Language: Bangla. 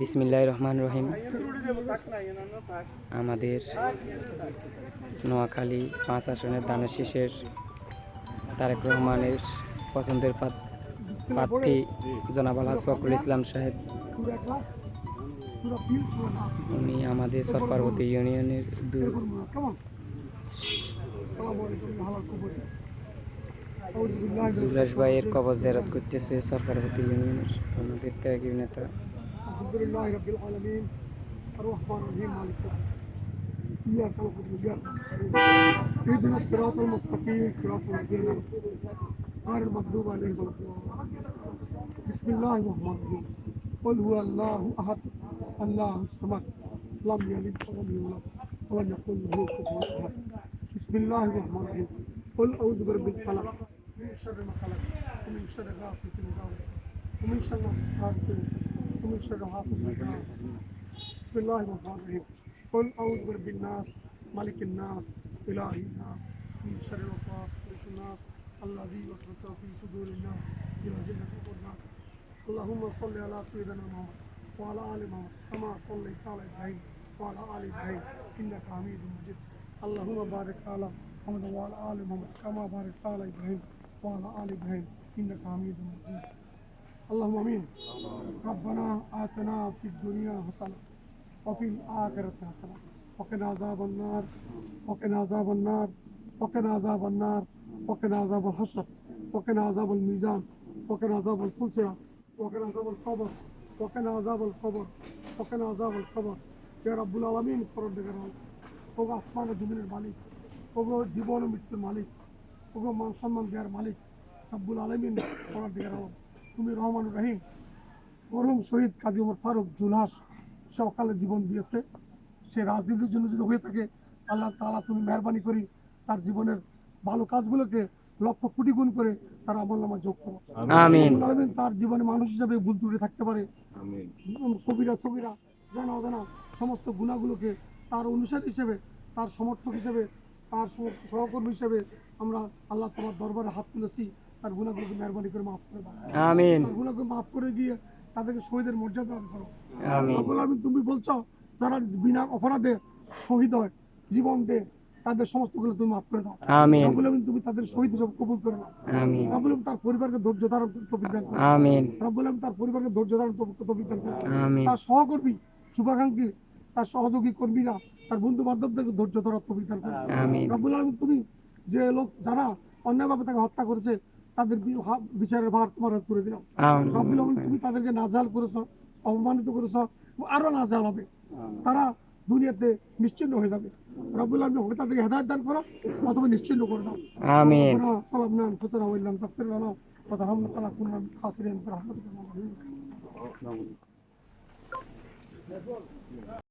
বিসমিল্লাহ রহমান রহিম। আমাদের নোয়াখালী পাঁচ আসনের দানের শীষের তারেক রহমানের পছন্দের প্রার্থ- জনাব আলহাজ ফখরুল ইসলাম সাহেব। উনি আমাদের সরপার্বতী ইউনিয়নের দু- জুবরাজ ভাইয়ের কবর জেরাত করতেছে সরকারপতি ইউনিয়নের। আমাদের ত্যাগী নেতা الحمد لله رب العالمين. الرحمن الرحيم. مالك إياك نعبد وإياك نستعين. اهدنا الصراط المستقيم. صراط الذين غير المغضوب عليهم ولا بسم الله الرحمن الرحيم. قل هو الله أحد. الله الصمد. لم يلد ولم يولد ولم يكن له كفوا أحد. بسم الله الرحمن الرحيم. قل أعوذ برب الفلق. من شر ما خلق. ومن شر غاسق. إذا ومن شر حاسد ومن شر حاسد إذا حسد بسم الله الرحمن الرحيم قل أعوذ برب الناس ملك الناس إله الناس من شر الوسواس خرج الناس الذي وسوس في صدور الناس من الجنة والناس اللهم صل على سيدنا محمد وعلى آل محمد كما صليت على إبراهيم وعلى آل إبراهيم إنك حميد مجيد اللهم بارك على محمد وعلى آل محمد كما باركت على إبراهيم وعلى آل إبراهيم إنك حميد مجيد اللهم امين ربنا آتنا في الدنيا حسنه وفي الآخرة حسنه وقنا عذاب النار وقنا عذاب النار وقنا عذاب النار وقنا عذاب الحشر وقنا عذاب الميزان وقنا عذاب الفلسرة وقنا عذاب القبر وقنا عذاب القبر وقنا عذاب القبر يا رب العالمين فرد গেরাল ওগো আসমান ও জমিনের মালিক ওগো জীবন ও মৃত্যুর মালিক ওগো মান সম্মান দেওয়ার মালিক রব্বুল আলমিন ফরদ গেরাল তুমি রহমান রহিম মরহুম শহীদ কাজী ওমর ফারুক জুলহাস সে অকালে জীবন দিয়েছে। সে রাজনীতির জন্য যদি হয়ে থাকে আল্লাহ তাআলা তুমি মেহরবানি করি তার জীবনের ভালো কাজগুলোকে লক্ষ কোটি গুণ করে তার আমল নামা যোগ করো। তার জীবনে মানুষ হিসাবে ভুল ত্রুটি থাকতে পারে। কবিরা ছবিরা জানা অজানা সমস্ত গুণাগুলোকে তার অনুসারী হিসেবে তার সমর্থক হিসেবে তার সহকর্মী হিসেবে আমরা আল্লাহ তোমার দরবারে হাত তুলেছি। তার গুণাগুলোকে মেহরবানি করে মাফ করে দাও। আমিন। তার মাফ করে দিয়ে তাদেরকে শহীদের মর্যাদা দান করো। আমিন। তুমি বলছো যারা বিনা অপরাধে শহীদ হয় জীবন দে তাদের সমস্তগুলো তুমি মাফ করে দাও। আমিন। রব্বুল আলামিন তুমি তাদের শহীদ হিসেবে কবুল করে নাও। আমিন। রব্বুল আলামিন তার পরিবারকে ধৈর্য ধারণ তৌফিক দান করো। আমিন। রব্বুল আলামিন তার পরিবারকে ধৈর্য ধারণ তৌফিক দান করো। আমিন। তার সহকর্মী শুভাকাঙ্ক্ষী তার সহযোগী কর্মীরা তার বন্ধু বান্ধবদেরকে ধৈর্য ধরার তৌফিক দান করো। আমিন। রব্বুল আলামিন তুমি যে লোক যারা অন্যায়ভাবে তাকে হত্যা করেছে তাদের বিচারের ভার তোমার হাত করে দিলাম। রব্বুল তুমি তাদেরকে নাজাল করেছ অপমানিত করেছ আরও নাজাল হবে। তারা দুনিয়াতে নিশ্চিন্ন হয়ে যাবে। রব্বুল হবে তাদেরকে হেদায়ত দান করো অথবা নিশ্চিন্ন করে দাও। আমিন। সালামনান ফতরা ওয়াল্লাম তাফসিরানা ওয়া তাহামুকালা কুননান খাসিরিন রাহমাতুল্লাহ